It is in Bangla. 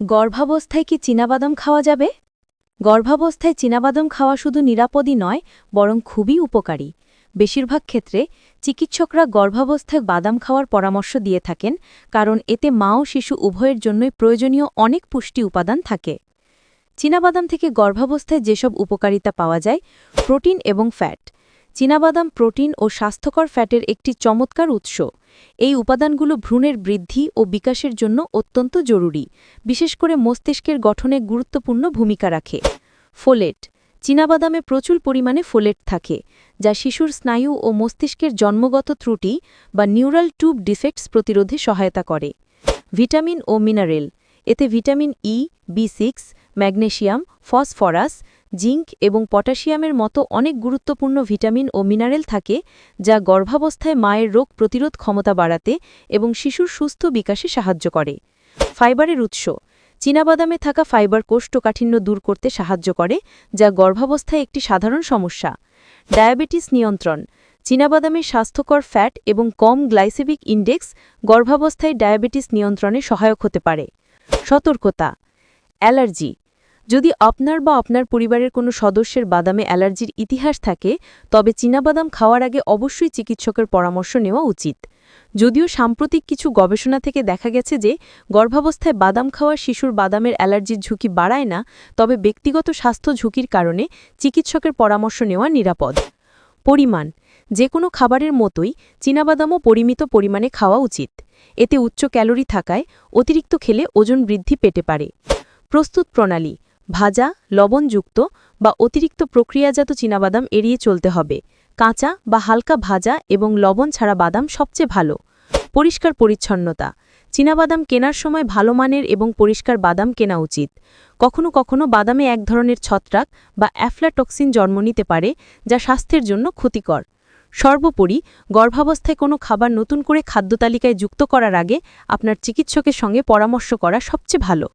গর্ভাবস্থায় কি চীনাবাদাম খাওয়া যাবে? গর্ভাবস্থায় চীনাবাদাম খাওয়া শুধু নিরাপদই নয়, বরং খুবই উপকারী। বেশিরভাগ ক্ষেত্রে চিকিৎসকরা গর্ভাবস্থায় বাদাম খাওয়ার পরামর্শ দিয়ে থাকেন, কারণ এতে মা ও শিশু উভয়ের জন্যই প্রয়োজনীয় অনেক পুষ্টি উপাদান থাকে। চীনাবাদাম থেকে গর্ভাবস্থায় যেসব উপকারিতা পাওয়া যায়, প্রোটিন এবং ফ্যাট। চীনাবাদাম প্রোটিন ও স্বাস্থ্যকর ফ্যাটের একটি চমৎকার উৎস। এই উপাদানগুলো ভ্রূণের বৃদ্ধি ও বিকাশের জন্য অত্যন্ত জরুরি, বিশেষ করে মস্তিষ্কের গঠনে গুরুত্বপূর্ণ ভূমিকা রাখে। ফোলেট চীনাবাদামে প্রচুর পরিমাণে ফোলেট থাকে, যা শিশুর স্নায়ু ও মস্তিষ্কের জন্মগত ত্রুটি বা নিউরাল টুব ডিফেক্টস প্রতিরোধে সহায়তা করে। ভিটামিন ও মিনারেল এতে vitamin E B six magnesium phosphorus zinc এবং পটাশিয়ামের মতো অনেক গুরুত্বপূর্ণ ভিটামিন ও মিনারেল থাকে, যা গর্ভাবস্থায় মায়ের রোগ প্রতিরোধ ক্ষমতা বাড়াতে এবং শিশুর সুস্থ বিকাশে সাহায্য করে। ফাইবারের উৎস, চীনাবাদামে থাকা ফাইবার কোষ্ঠকাঠিন্য দূর করতে সাহায্য করে, যা গর্ভাবস্থায় একটি সাধারণ সমস্যা। ডায়াবেটিস নিয়ন্ত্রণ চীনাবাদামের স্বাস্থ্যকর ফ্যাট এবং কম গ্লাইসেমিক ইন্ডেক্স গর্ভাবস্থায় ডায়াবেটিস নিয়ন্ত্রণে সহায়ক হতে পারে। সতর্কতা, অ্যালার্জি যদি আপনার বা আপনার পরিবারের কোনো সদস্যের বাদামে অ্যালার্জির ইতিহাস থাকে, তবে চীনাবাদাম খাওয়ার আগে অবশ্যই চিকিৎসকের পরামর্শ নেওয়া উচিত। যদিও সাম্প্রতিক কিছু গবেষণা থেকে দেখা গেছে যে, গর্ভাবস্থায় বাদাম খাওয়া শিশুর বাদামের অ্যালার্জির ঝুঁকি বাড়ায় না, তবে ব্যক্তিগত স্বাস্থ্য ঝুঁকির কারণে চিকিৎসকের পরামর্শ নেওয়া নিরাপদ। পরিমাণ, যে কোনো খাবারের মতোই চীনাবাদামও পরিমিত পরিমাণে খাওয়া উচিত। এতে উচ্চ ক্যালোরি থাকায় অতিরিক্ত খেলে ওজন বৃদ্ধি পেতে পারে। প্রস্তুত প্রণালী ভাজা, লবণযুক্ত বা অতিরিক্ত প্রক্রিয়াজাত চীনাবাদাম এড়িয়ে চলতে হবে। কাঁচা বা হালকা ভাজা এবং লবণ ছাড়া বাদাম সবচেয়ে ভালো। পরিষ্কার পরিচ্ছন্নতা। চীনাবাদাম কেনার সময় ভালো মানের এবং পরিষ্কার বাদাম কেনা উচিত। কখনো কখনো বাদামে এক ধরনের ছত্রাক বা অ্যাফ্লাটক্সিন জন্ম নিতে পারে, যা স্বাস্থ্যের জন্য ক্ষতিকর। সর্বোপরি, গর্ভাবস্থায় কোনো খাবার নতুন করে খাদ্য তালিকায় যুক্ত করার আগে আপনার চিকিৎসকের সঙ্গে পরামর্শ করা সবচেয়ে ভালো।